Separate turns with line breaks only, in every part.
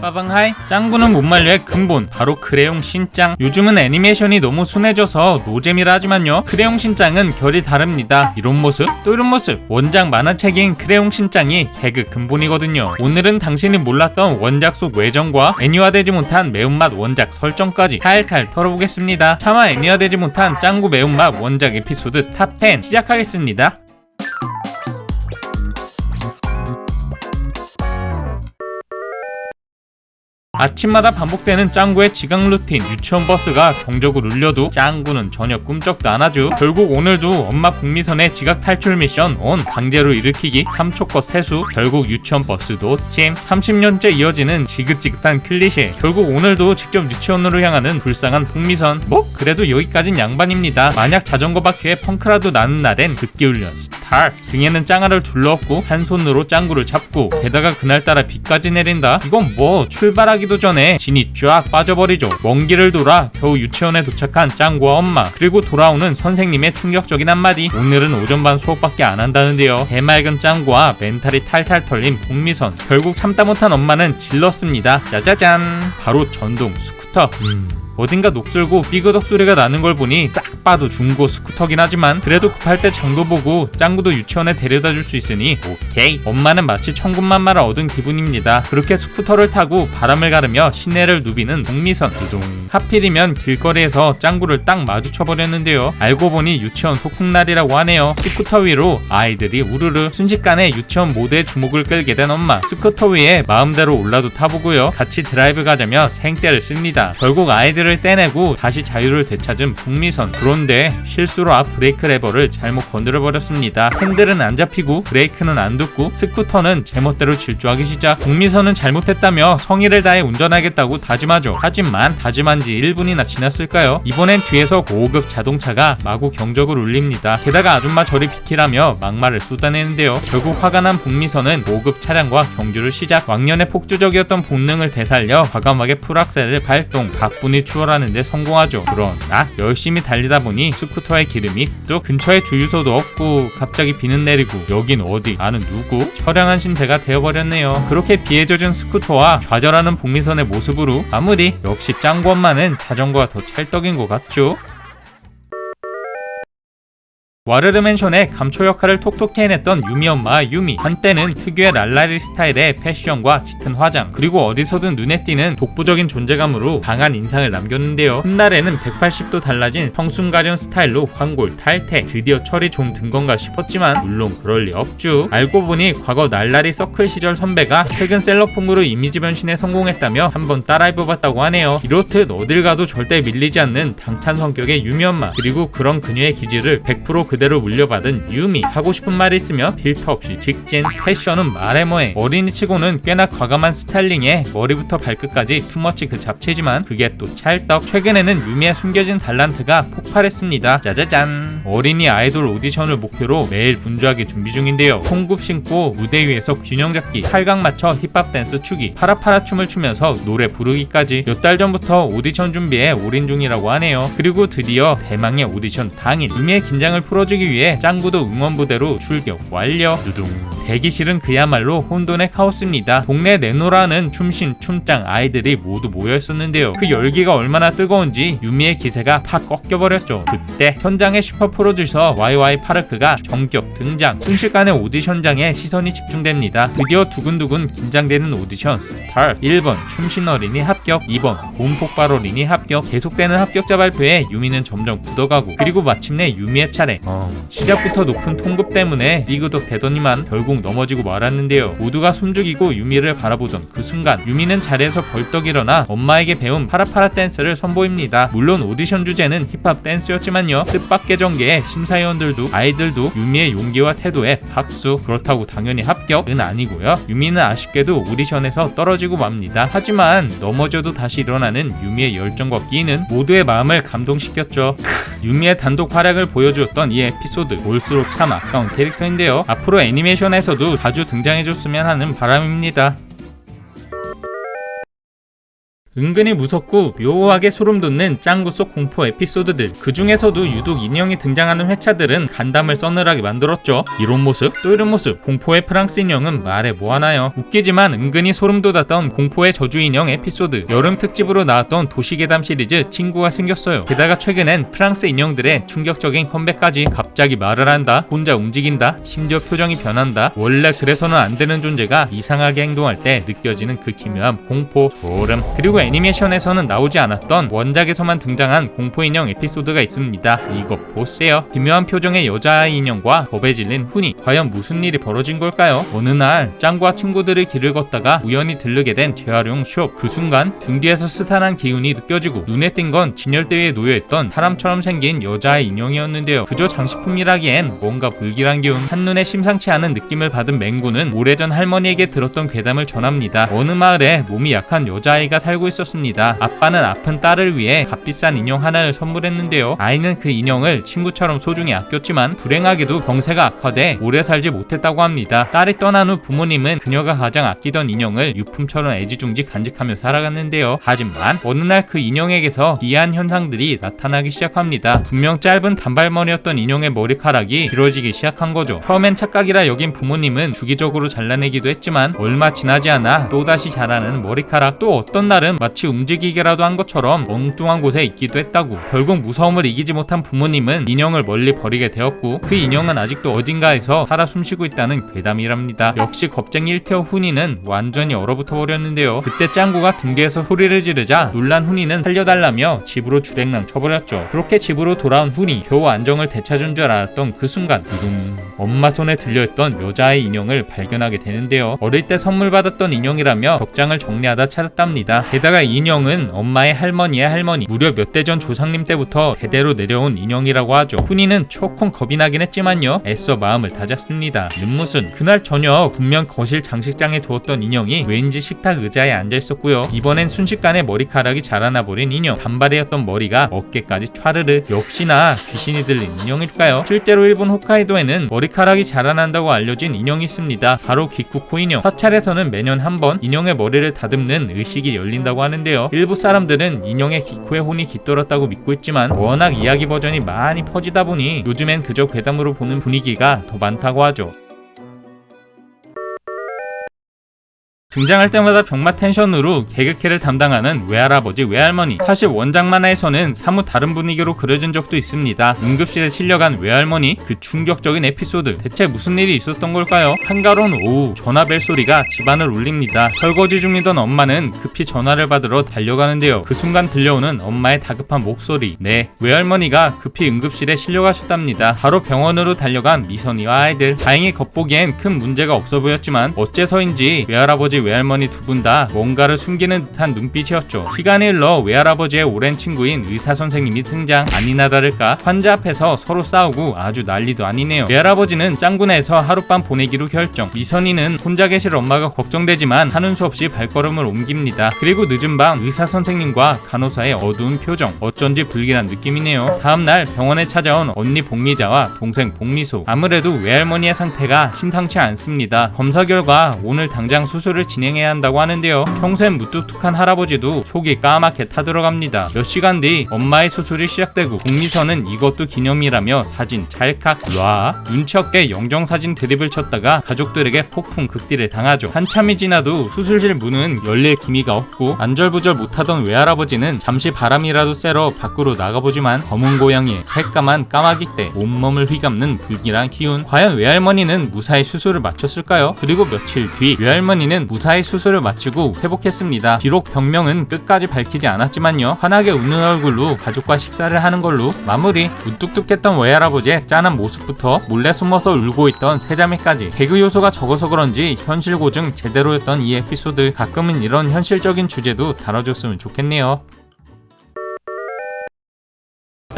빠방하이. 짱구는 못 말려의 근본. 바로 크레용 신짱. 요즘은 애니메이션이 너무 순해져서 노잼이라 하지만요. 크레용 신짱은 결이 다릅니다. 이런 모습? 또 이런 모습? 원작 만화책인 크레용 신짱이 개그 근본이거든요. 오늘은 당신이 몰랐던 원작 속 외전과 애니화되지 못한 매운맛 원작 설정까지 탈탈 털어보겠습니다. 차마 애니화되지 못한 짱구 매운맛 원작 에피소드 탑10 시작하겠습니다 아침마다 반복되는 짱구의 지각 루틴 유치원 버스가 경적을 울려도 짱구는 전혀 꿈쩍도 안 하죠. 결국 오늘도 엄마 북미선의 지각 탈출 미션 온 강제로 일으키기 3초컷 세수 결국 유치원 버스도 찜. 30년째 이어지는 지긋지긋한 클리셰. 결국 오늘도 직접 유치원으로 향하는 불쌍한 북미선. 뭐 그래도 여기까진 양반입니다. 만약 자전거 바퀴에 펑크라도 나는 날엔 극기훈련 스타트. 등에는 짱아를 둘러엎고 한 손으로 짱구를 잡고 게다가 그날따라 비까지 내린다. 이건 뭐 출발하기 도 전에 진이 쫙 빠져버리죠. 먼 길을 돌아 겨우 유치원에 도착한 짱구와 엄마 그리고 돌아오는 선생님의 충격적인 한마디. 오늘은 오전 반 수업밖에 안 한다는데요. 해맑은 짱구와 멘탈이 탈탈 털린 복미선. 결국 참다 못한 엄마는 질렀습니다. 짜자잔. 바로 전동 스쿠터. 음. 어딘가 녹슬고 삐그덕 소리가 나는 걸 보니 딱 봐도 중고 스쿠터긴 하지만 그래도 급할 때 장도 보고 짱구도 유치원에 데려다 줄 수 있으니 오케이. 엄마는 마치 천군만마를 얻은 기분입니다. 그렇게 스쿠터를 타고 바람을 가르며 시내를 누비는 동미선. 두둥. 하필이면 길거리에서 짱구를 딱 마주쳐 버렸는데요. 알고 보니 유치원 소풍날이라고 하네요. 스쿠터 위로 아이들이 우르르 순식간에 유치원 모두의 주목을 끌게 된 엄마. 스쿠터 위에 마음대로 올라도 타보고요. 같이 드라이브 가자며 생떼를 씁니다. 결국 아이들을 떼내고 다시 자유를 되찾은 북미선. 그런데 실수로 앞 브레이크 레버를 잘못 건드려 버렸습니다. 핸들은 안 잡히고 브레이크는 안 돋고 스쿠터는 제멋대로 질주하기 시작. 북미선은 잘못했다며 성의를 다해 운전하겠다고 다짐하죠. 하지만 다짐한 지 1분이나 지났을까요? 이번엔 뒤에서 고급 자동차가 마구 경적을 울립니다. 게다가 아줌마 저리 비키라며 막말을 쏟아내는데요. 결국 화가 난 북미선은 고급 차량과 경주를 시작. 왕년의 폭주적이었던 본능을 되살려 과감하게 풀악셀을 발동. 가뿐히 추월 하는 데 성공하죠. 그러나 열심히 달리다 보니 스쿠터의 기름이 또 근처에 주유소도 없고 갑자기 비는 내리고 여긴 어디? 나는 누구? 처량한 신세가 되어버렸네요. 그렇게 비에 젖은 스쿠터와 좌절하는 복미선의 모습으로 마무리 역시 짱구 엄마는 자전거가 더 찰떡인 것 같죠 와르르 맨션의 감초 역할을 톡톡히 해냈던 유미 엄마 유미. 한때는 특유의 랄라리 스타일의 패션과 짙은 화장 그리고 어디서든 눈에 띄는 독보적인 존재감으로 강한 인상을 남겼는데요. 훗날에는 180도 달라진 성순가련 스타일로 황골 탈퇴 드디어 철이 좀 든 건가 싶었지만 물론 그럴 리 없죠. 알고 보니 과거 날라리 서클 시절 선배가 최근 셀러풍으로 이미지 변신에 성공했다며 한번 따라해보았다고 하네요. 이렇듯 어딜 가도 절대 밀리지 않는 당찬 성격의 유미 엄마 그리고 그런 그녀의 기질을 100% 그대로 물려받은 유미. 하고 싶은 말이 있으면 필터 없이 직진 패션은 말해 뭐해. 어린이치고는 꽤나 과감한 스타일링에 머리부터 발끝까지 투머치 그 잡채지만 그게 또 찰떡. 최근에는 유미의 숨겨진 달란트가 폭발했습니다. 짜자잔. 어린이 아이돌 오디션을 목표로 매일 분주하게 준비 중인데요. 홍굽 신고 무대 위에서 균형 잡기 탈각 맞춰 힙합 댄스 추기 파라파라 춤을 추면서 노래 부르기까지 몇 달 전부터 오디션 준비에 올인 중이라고 하네요. 그리고 드디어 대망의 오디션 당일 유미의 긴장을 풀어 주기 위해 짱구도 응원부대로 출격 완료. 두둥. 대기실은 그야말로 혼돈의 카오스입니다. 동네 내노라는 춤신 춤짱 아이들이 모두 모여 있었는데요. 그 열기가 얼마나 뜨거운지 유미의 기세가 팍 꺾여버렸죠. 그때 현장의 슈퍼 프로듀서 YY 파르크가 정격 등장. 순식간에 오디션장에 시선이 집중됩니다. 드디어 두근두근 긴장되는 오디션 스타트. 1번 춤신 어린이 합격. 2번 곰폭발 어린이 합격. 계속되는 합격자 발표에 유미는 점점 굳어가고 그리고 마침내 유미의 차례 어, 시작부터 높은 통급 때문에 삐그덕 되더니만 결국 넘어지고 말았는데요. 모두가 숨죽이고 유미를 바라보던 그 순간 유미는 자리에서 벌떡 일어나 엄마에게 배운 파라파라 댄스를 선보입니다. 물론 오디션 주제는 힙합 댄스였지만요. 뜻밖의 전개에 심사위원들도 아이들도 유미의 용기와 태도에 박수 그렇다고 당연히 합격은 아니고요. 유미는 아쉽게도 오디션에서 떨어지고 맙니다. 하지만 넘어져도 다시 일어나는 유미의 열정과 끼는 모두의 마음을 감동시켰죠. 크, 유미의 단독 활약을 보여주었던 이 에피소드 볼수록 참 아까운 캐릭터인데요. 앞으로 애니메이션에서도 자주 등장해줬으면 하는 바람입니다 은근히 무섭고 묘하게 소름 돋는 짱구 속 공포 에피소드들. 그 중에서도 유독 인형이 등장하는 회차들은 간담을 서늘하게 만들었죠. 이런 모습 또 이런 모습. 공포의 프랑스 인형은 말해 뭐하나요? 웃기지만 은근히 소름 돋았던 공포의 저주 인형 에피소드. 여름 특집으로 나왔던 도시괴담 시리즈 친구가 생겼어요. 게다가 최근엔 프랑스 인형들의 충격적인 컴백까지 갑자기 말을 한다 혼자 움직인다 심지어 표정이 변한다. 원래 그래서는 안 되는 존재가 이상하게 행동할 때 느껴지는 그 기묘한 공포 소름. 그리고 애니메이션에서는 나오지 않았던 원작에서만 등장한 공포 인형 에피소드가 있습니다 이것 보세요 기묘한 표정의 여자아이 인형과 겁에 질린 훈이 과연 무슨 일이 벌어진 걸까요 어느 날 짱구와 친구들이 길을 걷다가 우연히 들르게 된 재활용 숍그 순간 등 뒤에서 스산한 기운이 느껴지고 눈에 띈 건 진열대에 놓여있던 사람처럼 생긴 여자의 인형이었는데요. 그저 장식품이라기엔 뭔가 불길한 기운, 한눈에 심상치 않은 느낌을 받은 맹구는 오래전 할머니에게 들었던 괴담을 전합니다. 어느 마을에 몸이 약한 여자아이가 살고 있었습니다. 아빠는 아픈 딸을 위해 값비싼 인형 하나를 선물했는데요. 아이는 그 인형을 친구처럼 소중히 아꼈지만 불행하게도 병세가 악화돼 오래 살지 못했다고 합니다. 딸이 떠난 후 부모님은 그녀가 가장 아끼던 인형을 유품처럼 애지중지 간직하며 살아갔는데요. 하지만 어느 날 그 인형에게서 기이한 현상들이 나타나기 시작합니다. 분명 짧은 단발머리였던 인형의 머리카락이 길어지기 시작한 거죠. 처음엔 착각이라 여긴 부모님은 주기적으로 잘라내기도 했지만 얼마 지나지 않아 또다시 자라는 머리카락 또 어떤 날은 마치 움직이기라도 한 것처럼 엉뚱한 곳에 있기도 했다고 결국 무서움을 이기지 못한 부모님은 인형을 멀리 버리게 되었고 그 인형은 아직도 어딘가에서 살아 숨쉬고 있다는 괴담이랍니다. 역시 겁쟁이 1태어 훈이는 완전히 얼어붙어 버렸는데요. 그때 짱구가 등 뒤에서 소리를 지르자 놀란 훈이는 살려달라며 집으로 주랭랑 쳐버렸죠. 그렇게 집으로 돌아온 훈이 겨우 안정을 되찾은 줄 알았던 그 순간 두둥 엄마 손에 들려있던 여자의 인형을 발견하게 되는데요. 어릴 때 선물 받았던 인형이라며 덕장을 정리하다 찾았답니다. 게다가 이 인형은 엄마의 할머니의 할머니 무려 몇 대 전 조상님 때부터 대대로 내려온 인형이라고 하죠. 훈이는 조금 겁이 나긴 했지만요. 애써 마음을 다잡습니다. 눈무슨 그날 저녁 분명 거실 장식장에 두었던 인형이 왠지 식탁 의자에 앉아 있었고요. 이번엔 순식간에 머리카락이 자라나 버린 인형. 단발이었던 머리가 어깨까지 촤르르. 역시나 귀신이 들린 인형일까요? 실제로 일본 홋카이도에는 머리카락이 자라난다고 알려진 인형이 있습니다. 바로 기쿠코 인형. 사찰에서는 매년 한 번 인형의 머리를 다듬는 의식이 열린다고 하는데요. 일부 사람들은 인형의 기쿠의 혼이 깃들었다고 믿고 있지만 워낙 이야기 버전이 많이 퍼지다 보니 요즘엔 그저 괴담으로 보는 분위기가 더 많다고 하죠. 등장할 때마다 병맛 텐션으로 개그캐를 담당하는 외할아버지 외할머니. 사실 원작 만화에서는 사뭇 다른 분위기로 그려진 적도 있습니다. 응급실에 실려간 외할머니 그 충격적인 에피소드. 대체 무슨 일이 있었던 걸까요? 한가로운 오후 전화벨 소리가 집안을 울립니다. 설거지 중이던 엄마는 급히 전화를 받으러 달려가는데요. 그 순간 들려오는 엄마의 다급한 목소리. 네 외할머니가 급히 응급실에 실려가셨답니다. 바로 병원으로 달려간 미선이와 아이들. 다행히 겉보기엔 큰 문제가 없어 보였지만 어째서인지 외할아버지 외할머니 두 분 다 뭔가를 숨기는 듯한 눈빛이었죠. 시간이 흘러 외할아버지의 오랜 친구인 의사 선생님이 등장. 아니나 다를까 환자 앞에서 서로 싸우고 아주 난리도 아니네요. 외할아버지는 짱구네에서 하룻밤 보내기로 결정. 미선이는 혼자 계실 엄마가 걱정되지만 하는 수 없이 발걸음을 옮깁니다. 그리고 늦은 밤 의사 선생님과 간호사의 어두운 표정. 어쩐지 불길한 느낌이네요. 다음 날 병원에 찾아온 언니 복미자와 동생 복미소. 아무래도 외할머니의 상태가 심상치 않습니다. 검사 결과 오늘 당장 수술을 진행해야 한다고 하는데요. 평소엔 무뚝뚝한 할아버지도 속이 까맣게 타들어갑니다. 몇 시간 뒤 엄마의 수술이 시작되고 국미선은 이것도 기념이라며 사진 찰칵 놔 눈치 없게 영정사진 드립을 쳤다가 가족들에게 폭풍 극딜을 당하죠. 한참이 지나도 수술실 문은 열릴 기미가 없고 안절부절 못하던 외할아버지는 잠시 바람이라도 쐬러 밖으로 나가보지만 검은 고양이의 새까만 까마귀 때 온몸을 휘감는 불길한 기운 과연 외할머니는 무사히 수술을 마쳤을까요? 그리고 며칠 뒤 외할머니는 무사 히 수술을 마치고 회복했습니다. 비록 병명은 끝까지 밝히지 않았지만요. 환하게 웃는 얼굴로 가족과 식사를 하는 걸로 마무리. 무뚝뚝했던 외할아버지의 짠한 모습부터 몰래 숨어서 울고 있던 세자매까지 개그 요소가 적어서 그런지 현실 고증 제대로였던 이 에피소드 가끔은 이런 현실적인 주제도 다뤄줬으면 좋겠네요.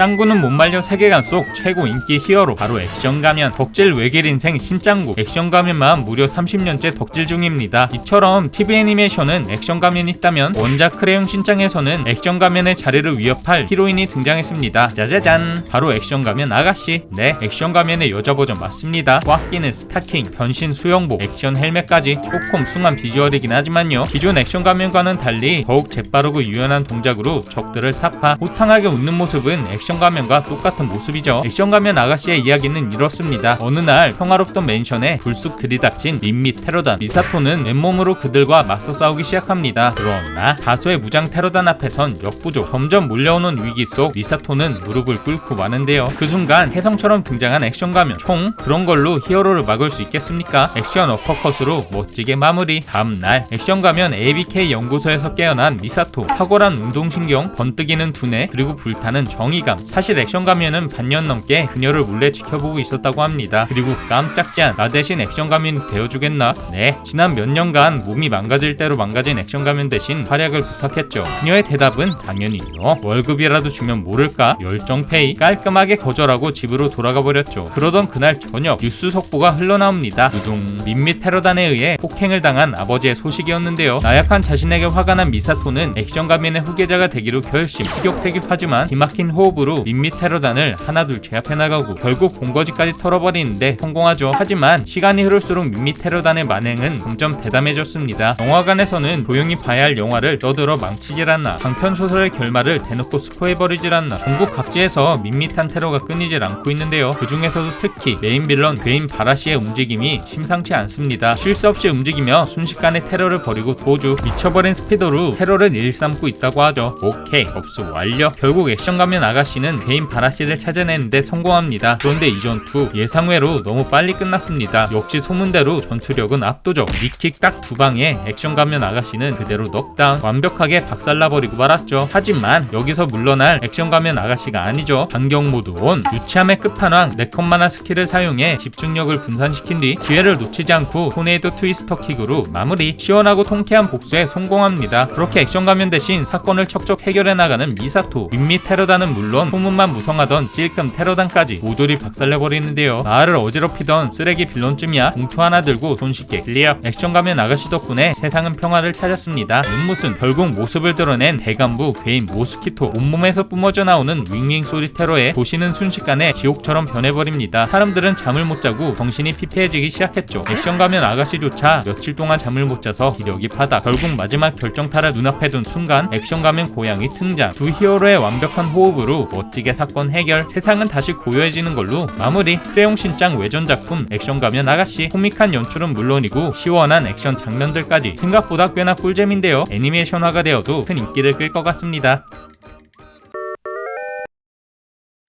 짱구는 못 말려 세계관 속 최고 인기 히어로 바로 액션 가면 덕질 외길 인생 신짱구 액션 가면만 무려 30년째 덕질 중입니다. 이처럼 TV 애니메이션은 액션 가면이 있다면 원작 크레용 신짱에서는 액션 가면의 자리를 위협할 히로인이 등장했습니다. 짜자잔 바로 액션 가면 아가씨 네 액션 가면의 여자 버전 맞습니다. 꽉 끼는 스타킹 변신 수영복 액션 헬멧까지 코콤 숭한 비주얼이긴 하지만요. 기존 액션 가면과는 달리 더욱 재빠르고 유연한 동작으로 적들을 타파 호탕하게 웃는 모습은 액션 가면과 똑같은 모습이죠. 액션 가면 아가씨의 이야기는 이렇습니다. 어느 날 평화롭던 맨션에 불쑥 들이닥친 밋밋 테러단 미사토는 맨몸으로 그들과 맞서 싸우기 시작합니다. 그러나 다수의 무장 테러단 앞에선 역부족 점점 몰려오는 위기 속 미사토는 무릎을 꿇고 마는데요. 그 순간 혜성처럼 등장한 액션 가면 총 그런 걸로 히어로를 막을 수 있겠습니까? 액션 어퍼컷으로 멋지게 마무리. 다음 날 액션 가면 ABK 연구소에서 깨어난 미사토 탁월한 운동신경 번뜩이는 두뇌 그리고 불타는 정의감 사실 액션 가면은 반년 넘게 그녀를 몰래 지켜보고 있었다고 합니다. 그리고 깜짝지한 나 대신 액션 가면이 되어주겠나? 네 지난 몇 년간 몸이 망가질 대로 망가진 액션 가면 대신 활약을 부탁했죠. 그녀의 대답은 당연히 요 월급이라도 주면 모를까 열정페이 깔끔하게 거절하고 집으로 돌아가 버렸죠. 그러던 그날 저녁 뉴스 속보가 흘러나옵니다. 두둥 밋밋 테러단에 의해 폭행을 당한 아버지의 소식이었는데요. 나약한 자신에게 화가 난 미사토는 액션 가면의 후계자가 되기로 결심. 티격태격하지만 기막힌 호흡으로 밋밋 테러단을 하나둘 제압해 나가고 결국 본거지까지 털어버리는데 성공하죠. 하지만 시간이 흐를수록 밋밋 테러단의 만행은 점점 대담해졌습니다. 영화관에서는 조용히 봐야 할 영화를 떠들어 망치질 않나. 장편 소설의 결말을 대놓고 스포해버리질 않나. 전국 각지에서 밋밋한 테러가 끊이질 않고 있는데요. 그 중에서도 특히 메인 빌런 괴인 바라시의 움직임이 심상치 않습니다. 쉴새 없이 움직이며 순식간에 테러를 벌이고 도주 미쳐버린 스피드로 테러를 일삼고 있다고 하죠. 오케이 접수 완료. 결국 액션 가면 아가씨 는 괴인 바라시를 찾아내는데 성공합니다. 그런데 이 전투 예상외로 너무 빨리 끝났습니다. 역시 소문대로 전투력은 압도적. 니킥 딱 두 방에 액션 가면 아가씨는 그대로 넉다운 완벽하게 박살나버리고 말았죠. 하지만 여기서 물러날 액션 가면 아가씨가 아니죠. 반경 모드 온 유치함의 끝판왕 네컷만한 스킬을 사용해 집중력을 분산시킨 뒤 기회를 놓치지 않고 토네이도 트위스터 킥으로 마무리 시원하고 통쾌한 복수에 성공합니다. 그렇게 액션 가면 대신 사건을 척척 해결해 나가는 미사토 밋밋 테러단은 물론 소문만 무성하던 찔끔 테러단까지 모조리 박살내버리는데요. 나를 어지럽히던 쓰레기 빌런쯤이야 봉투 하나 들고 손쉽게 클리어 액션 가면 아가씨 덕분에 세상은 평화를 찾았습니다. 눈무슨 결국 모습을 드러낸 대간부 괴인 모스키토 온몸에서 뿜어져 나오는 윙윙 소리 테러에 도시는 순식간에 지옥처럼 변해버립니다. 사람들은 잠을 못 자고 정신이 피폐해지기 시작했죠. 액션 가면 아가씨조차 며칠 동안 잠을 못 자서 기력이 바닥. 결국 마지막 결정타를 눈앞에 둔 순간 액션 가면 고양이 등장. 두 히어로의 완벽한 호흡으로 멋지게 사건 해결. 세상은 다시 고요해지는 걸로 마무리. 크레용 신짱 외전 작품 액션 가면 아가씨. 코믹한 연출은 물론이고 시원한 액션 장면들까지 생각보다 꽤나 꿀잼인데요. 애니메이션화가 되어도 큰 인기를 끌 것 같습니다.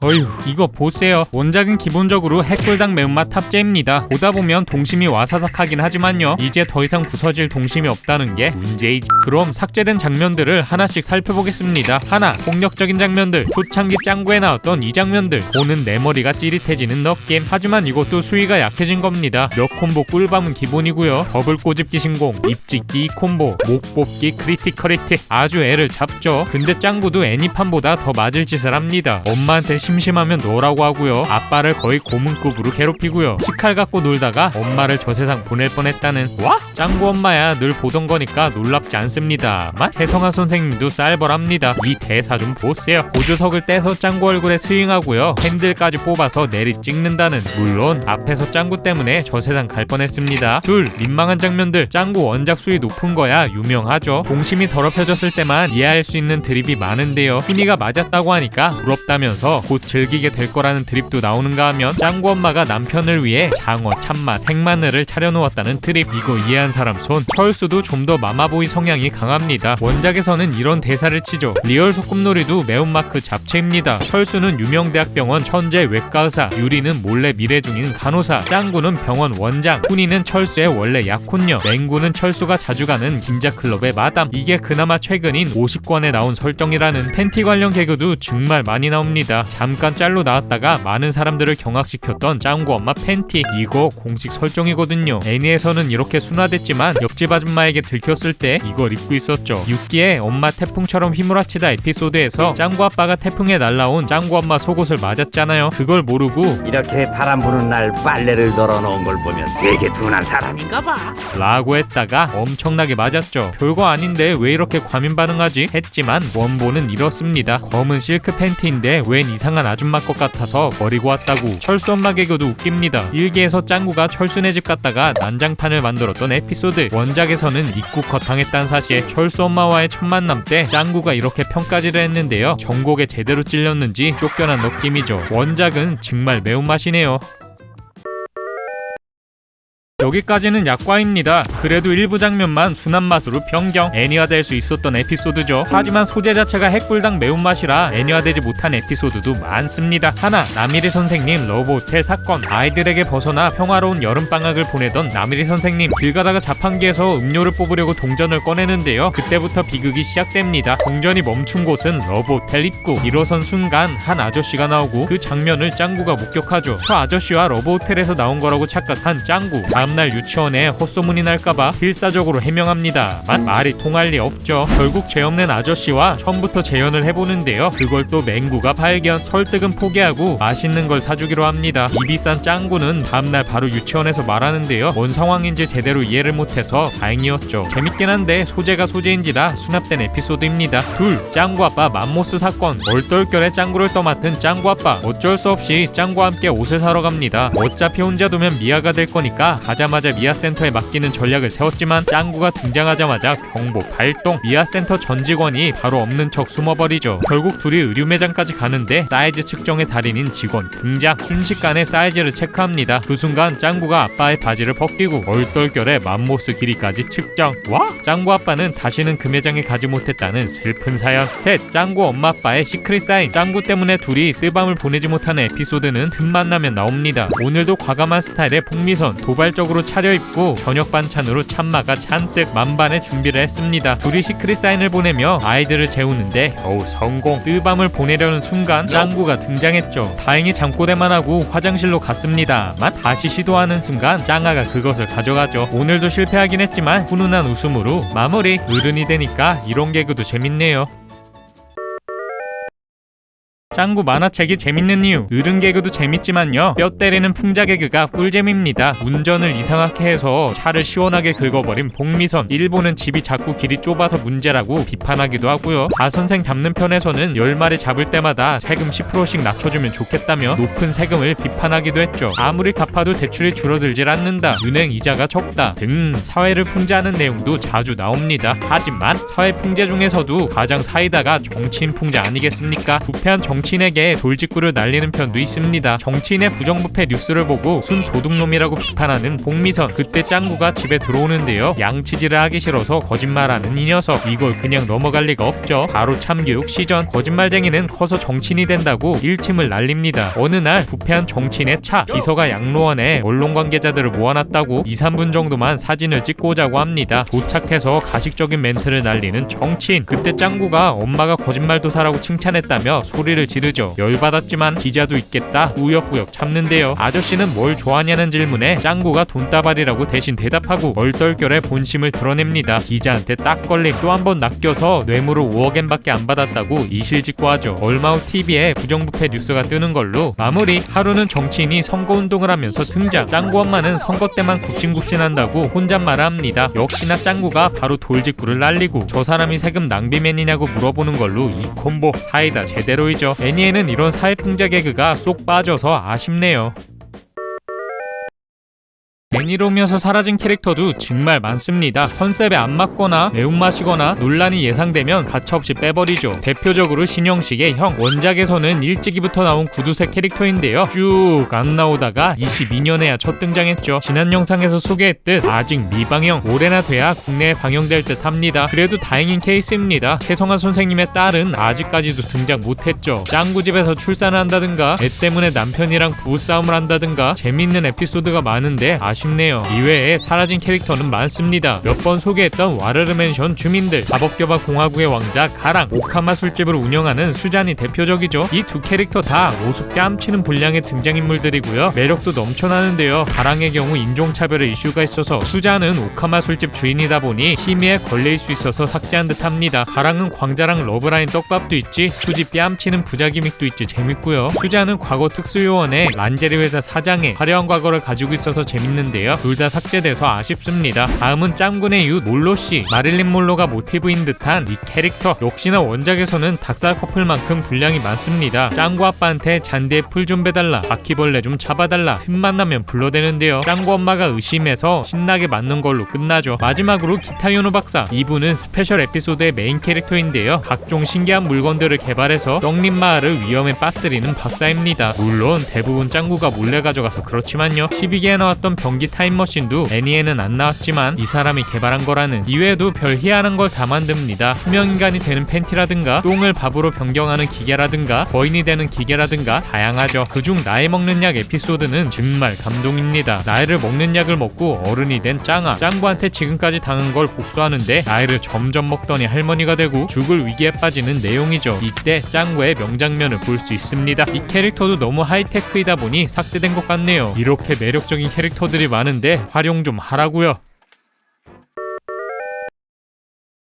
어휴 이거 보세요. 원작은 기본적으로 핵불닭 매운맛 탑재입니다. 보다 보면 동심이 와사삭하긴 하지만요. 이제 더 이상 부서질 동심이 없다는 게 문제이지. 그럼 삭제된 장면들을 하나씩 살펴보겠습니다. 하나 폭력적인 장면들. 초창기 짱구에 나왔던 이 장면들. 보는 내 머리가 찌릿해지는 느낌 하지만 이것도 수위가 약해진 겁니다. 몇 콤보 꿀밤은 기본이고요. 버블 꼬집기 신공 입찍기 콤보 목 뽑기 크리티컬 히트 아주 애를 잡죠. 근데 짱구도 애니판보다 더 맞을 짓을 합니다. 엄마한테 심 심하면 너라고 하고요. 아빠를 거의 고문급으로 괴롭히고요. 식칼 갖고 놀다가 엄마를 저 세상 보낼 뻔했다는 와? 짱구 엄마야 늘 보던 거니까 놀랍지 않습니다만 태성아 선생님도 쌀벌합니다. 이 대사 좀 보세요. 보조석을 떼서 짱구 얼굴에 스윙하고요. 핸들까지 뽑아서 내리 찍는다는 물론 앞에서 짱구 때문에 저 세상 갈 뻔했습니다. 둘 민망한 장면들 짱구 원작 수위 높은 거야 유명하죠. 동심이 더럽혀졌을 때만 이해할 수 있는 드립이 많은데요. 희니가 맞았다고 하니까 부럽다면서 곧 즐기게 될 거라는 드립도 나오는가 하면 짱구 엄마가 남편을 위해 장어, 참마, 생마늘을 차려놓았다는 드립. 이거 이해한 사람 손. 철수도 좀 더 마마보이 성향이 강합니다. 원작에서는 이런 대사를 치죠. 리얼 소꿉놀이도 매운마크 잡채입니다. 철수는 유명 대학병원 천재 외과 의사 유리는 몰래 미래 중인 간호사 짱구는 병원 원장 훈이는 철수의 원래 약혼녀 맹구는 철수가 자주 가는 긴자클럽의 마담. 이게 그나마 최근인 50권에 나온 설정이라는 팬티 관련 개그도 정말 많이 나옵니다. 잠
잠깐 짤로 나왔다가 많은 사람들을 경악시켰던 짱구 엄마 팬티 이거 공식 설정이거든요 애니에서는 이렇게 순화됐지만 옆집 아줌마에게 들켰을 때 이걸 입고 있었죠 6기에 엄마 태풍처럼 휘몰아치다 에피소드에서 짱구 아빠가 태풍에 날라온 짱구 엄마 속옷을 맞았잖아요 그걸 모르고
이렇게 바람 부는 날 빨래를 널어놓은 걸 보면 되게 둔한 사람인가 봐.
라고 했다가 엄청나게 맞았죠. 별거 아닌데 왜 이렇게 과민 반응하지? 했지만 원본은 이렇습니다. 검은 실크 팬티인데 웬 이상 한 아줌마 것 같아서 버리고 왔다고. 철수 엄마 개그도 웃깁니다. 일기에서 짱구가 철수네 집 갔다가 난장판을 만들었던 에피소드. 원작에서는 입국 거탕했다는 사실. 철수 엄마와의 첫 만남 때 짱구가 이렇게 평가지를 했는데요. 전곡에 제대로 찔렸는지 쫓겨난 느낌이죠. 원작은 정말 매운맛이네요. 여기까지는 약과입니다. 그래도 일부 장면만 순한 맛으로 변경, 애니화될 수 있었던 에피소드죠. 하지만 소재 자체가 핵불당 매운맛이라 애니화되지 못한 에피소드도 많습니다. 하나, 나미리 선생님 러브 호텔 사건. 아이들에게 벗어나 평화로운 여름방학을 보내던 나미리 선생님. 길 가다가 자판기에서 음료를 뽑으려고 동전을 꺼내는데요. 그때부터 비극이 시작됩니다. 동전이 멈춘 곳은 러브 호텔 입구. 일어선 순간 한 아저씨가 나오고 그 장면을 짱구가 목격하죠. 저 아저씨와 러브 호텔에서 나온 거라고 착각한 짱구. 다음 날 유치원에 헛소문이 날까봐 필사적으로 해명합니다만 말이 통할 리 없죠. 결국 죄 없는 아저씨와 처음부터 재연을 해보는데요. 그걸 또 맹구가 발견. 설득은 포기하고 맛있는 걸 사주기로 합니다. 이 비싼 짱구는 다음날 바로 유치원에서 말하는데요. 뭔 상황인지 제대로 이해를 못해서 다행이었죠. 재밌긴 한데 소재가 소재인지라 수납된 에피소드입니다. 둘, 짱구 아빠 맘모스 사건. 얼떨결에 짱구를 떠맡은 짱구 아빠. 어쩔 수 없이 짱구와 함께 옷을 사러 갑니다. 어차피 혼자 두면 미아가 될 거니까 가자 마자 미아 센터에 맡기는 전략을 세웠지만 짱구가 등장하자마자 경보 발동. 미아 센터 전 직원이 바로 없는 척 숨어버리죠. 결국 둘이 의류 매장까지 가는데 사이즈 측정의 달인인 직원 등장. 순식간에 사이즈를 체크합니다. 그 순간 짱구가 아빠의 바지를 벗기고 얼떨결에 맘모스 길이까지 측정. 와! 짱구 아빠는 다시는 그 매장에 가지 못했다는 슬픈 사연. 셋. 짱구 엄마 아빠의 시크릿 사인. 짱구 때문에 둘이 뜨밤을 보내지 못하는 에피소드는 틈만 나면 나옵니다. 오늘도 과감한 스타일의 복미선 도발적으로 차려입고 저녁 반찬으로 참마가 잔뜩 만반의 준비를 했습니다. 둘이 시크릿 사인을 보내며 아이들을 재우는데 겨우 성공. 뜨밤을 보내려는 순간 짱구가 등장했죠. 다행히 잠꼬대만 하고 화장실로 갔습니다만 다시 시도하는 순간 짱아가 그것을 가져가죠. 오늘도 실패하긴 했지만 훈훈한 웃음으로 마무리. 어른이 되니까 이런 개그도 재밌네요. 짱구 만화책이 재밌는 이유. 어른 개그도 재밌지만요. 뼈 때리는 풍자 개그가 꿀잼입니다. 운전을 이상하게 해서 차를 시원하게 긁어버린 복미선. 일본은 집이 자꾸 길이 좁아서 문제라고 비판하기도 하고요. 가선생 잡는 편에서는 열마리 잡을 때마다 세금 10%씩 낮춰주면 좋겠다며 높은 세금을 비판하기도 했죠. 아무리 갚아도 대출이 줄어들질 않는다. 은행 이자가 적다. 등 사회를 풍자하는 내용도 자주 나옵니다. 하지만 사회 풍자 중에서도 가장 사이다가 정치인 풍자 아니겠습니까? 부패한 정 정치인에게 돌직구를 날리는 편도 있습니다. 정치인의 부정부패 뉴스를 보고 순 도둑놈이라고 비판하는 복미선. 그때 짱구가 집에 들어오는데요. 양치질을 하기 싫어서 거짓말하는 이 녀석. 이걸 그냥 넘어갈 리가 없죠. 바로 참교육 시전. 거짓말쟁이는 커서 정치인이 된다고 일침을 날립니다. 어느 날 부패한 정치인의 차 비서가 양로원에 언론 관계자들을 모아놨다고 2, 3분 정도만 사진을 찍고 오자고 합니다. 도착해서 가식적인 멘트를 날리는 정치인. 그때 짱구가 엄마가 거짓말도 사라고 칭찬했다며 소리를 지르죠. 열받았지만 기자도 있겠다. 우역우역 참는데요. 아저씨는 뭘 좋아하냐는 질문에 짱구가 돈다발이라고 대신 대답하고 얼떨결에 본심을 드러냅니다. 기자한테 딱 걸림 또 한 번 낚여서 뇌물을 5억엔밖에 안 받았다고 이실직고하죠. 얼마 후 TV에 부정부패 뉴스가 뜨는 걸로 마무리. 하루는 정치인이 선거운동을 하면서 등장. 짱구 엄마는 선거 때만 굽신굽신한다고 혼잣말을 합니다. 역시나 짱구가 바로 돌직구를 날리고 저 사람이 세금 낭비맨이냐고 물어보는 걸로 이 콤보 사이다 제대로이죠. 애니에는 이런 사회풍자 개그가 쏙 빠져서 아쉽네요. 애니로면서 사라진 캐릭터도 정말 많습니다. 컨셉에 안 맞거나 매운맛이거나 논란이 예상되면 가차없이 빼버리죠. 대표적으로 신영식의 형 원작에서는 일찍이부터 나온 구두색 캐릭터인데요. 쭉 안 나오다가 22년에야 첫 등장했죠. 지난 영상에서 소개했듯 아직 미방영 올해나 돼야 국내에 방영될 듯 합니다. 그래도 다행인 케이스입니다. 최성환 선생님의 딸은 아직까지도 등장 못했죠. 짱구집에서 출산을 한다든가 애 때문에 남편이랑 부부싸움을 한다든가 재밌는 에피소드가 많은데 아쉽 없네요. 이외에 사라진 캐릭터는 많습니다. 몇 번 소개했던 와르르 맨션 주민들, 가법교바 공화국의 왕자 가랑, 오카마 술집을 운영하는 수잔이 대표적이죠. 이 두 캐릭터 다 오숙 뺨치는 분량의 등장인물들이고요. 매력도 넘쳐나는데요. 가랑의 경우 인종차별의 이슈가 있어서 수잔은 오카마 술집 주인이다 보니 심의에 걸릴 수 있어서 삭제한 듯 합니다. 가랑은 광자랑 러브라인 떡밥도 있지 수지 뺨치는 부자 기믹도 있지 재밌고요. 수잔은 과거 특수요원의 란제리 회사 사장의 화려한 과거를 가지고 있어서 재밌는데 요. 둘 다 삭제돼서 아쉽습니다. 다음은 짱군의 유 몰로 씨. 마릴린 몰로가 모티브인 듯한 이 캐릭터. 역시나 원작에서는 닭살 커플만큼 분량이 많습니다. 짱구 아빠한테 잔디에 풀 좀 배달라. 바퀴벌레 좀 잡아달라. 틈만 나면 불러대는데요. 짱구 엄마가 의심해서 신나게 맞는 걸로 끝나죠. 마지막으로 기타요노 박사. 이분은 스페셜 에피소드의 메인 캐릭터인데요. 각종 신기한 물건들을 개발해서 떡잎 마을을 위험에 빠뜨리는 박사입니다. 물론 대부분 짱구가 몰래 가져가서 그렇지만요. 12기에 나왔던 변기 타임머신도 애니에는 안 나왔지만 이 사람이 개발한 거라는 이외에도 별 희한한 걸 다 만듭니다. 투명인간이 되는 팬티라든가 똥을 밥으로 변경하는 기계라든가 거인이 되는 기계라든가 다양하죠. 그중 나이 먹는 약 에피소드는 정말 감동입니다. 나이를 먹는 약을 먹고 어른이 된 짱아. 짱구한테 지금까지 당한 걸 복수하는데 나이를 점점 먹더니 할머니가 되고 죽을 위기에 빠지는 내용이죠. 이때 짱구의 명장면을 볼 수 있습니다. 이 캐릭터도 너무 하이테크이다 보니 삭제된 것 같네요. 이렇게 매력적인 캐릭터들이 많은데 활용 좀 하라고요.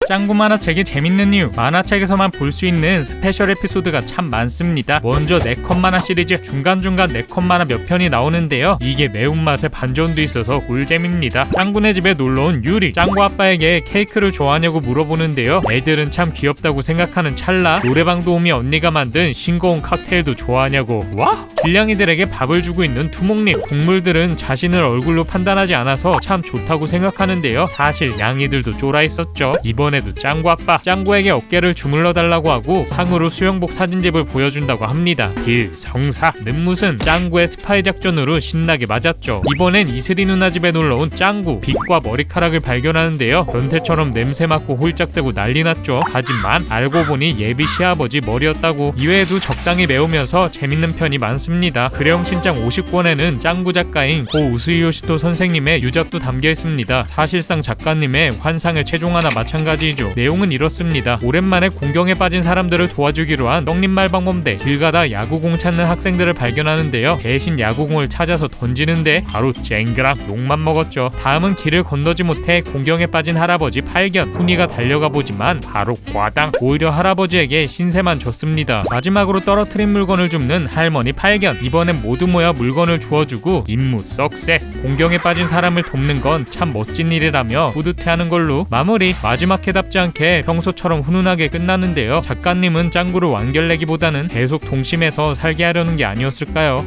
짱구 만화책이 재밌는 이유 만화책에서만 볼 수 있는 스페셜 에피소드가 참 많습니다. 먼저 네컷 만화 시리즈 중간중간 네컷 만화 몇 편이 나오는데요. 이게 매운맛에 반전도 있어서 꿀잼입니다. 짱구네 집에 놀러온 유리 짱구 아빠에게 케이크를 좋아하냐고 물어보는데요. 애들은 참 귀엽다고 생각하는 찰나 노래방 도우미 언니가 만든 싱거운 칵테일도 좋아하냐고. 와? 길냥이들에게 밥을 주고 있는 두목님. 동물들은 자신을 얼굴로 판단하지 않아서 참 좋다고 생각하는데요. 사실 양이들도 쫄아 있었죠. 이번 에도 짱구 아빠 짱구에게 어깨를 주물러 달라고 하고 상으로 수영복 사진집을 보여준다고 합니다. 딜 성사는 무슨 짱구의 스파이 작전으로 신나게 맞았죠. 이번엔 이슬이 누나 집에 놀러온 짱구. 빛과 머리카락을 발견하는데요. 변태처럼 냄새 맡고 홀짝대고 난리 났죠. 하지만 알고 보니 예비 시아버지 머리였다고 이외에도 적당히 매우면서 재밌는 편이 많습니다. 크레용 신장 50권에는 짱구 작가인 고 우스이요시토 선생님의 유작도 담겨 있습니다. 사실상 작가님의 환상의 최종하나 마찬가지 이죠. 내용은 이렇습니다. 오랜만에 공경에 빠진 사람들을 도와주기로 한 떡잎말 방범대 길 가다 야구공 찾는 학생들을 발견하는데요. 대신 야구공을 찾아서 던지는데 바로 쨍그랑 욕만 먹었죠. 다음은 길을 건너지 못해 공경에 빠진 할아버지 발견. 훈이가 달려가 보지만 바로 과당. 오히려 할아버지에게 신세만 줬습니다. 마지막으로 떨어뜨린 물건을 줍는 할머니 발견. 이번엔 모두 모여 물건을 주워주고 임무 석세스. 공경에 빠진 사람을 돕는 건 참 멋진 일이라며 뿌듯해하는 걸로 마무리. 마지막 해 답지 않게 평소처럼 훈훈하게 끝나는데요 작가님은 짱구를 완결내기보다는 계속 동심에서 살게 하려는 게 아니었을까요?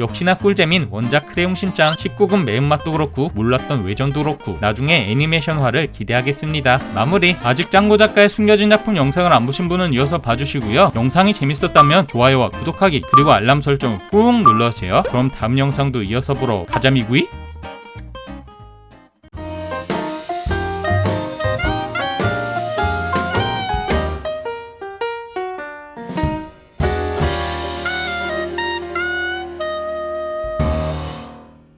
역시나 꿀잼인 원작 크레용 신짱 19금 매운맛도 그렇고 몰랐던 외전도 그렇고 나중에 애니메이션화를 기대하겠습니다. 마무리 아직 짱구 작가의 숨겨진 작품 영상을 안 보신 분은 이어서 봐주시고요. 영상이 재밌었다면 좋아요와 구독하기 그리고 알람 설정을 꾹 눌러주세요. 그럼 다음 영상도 이어서 보러 가자미구이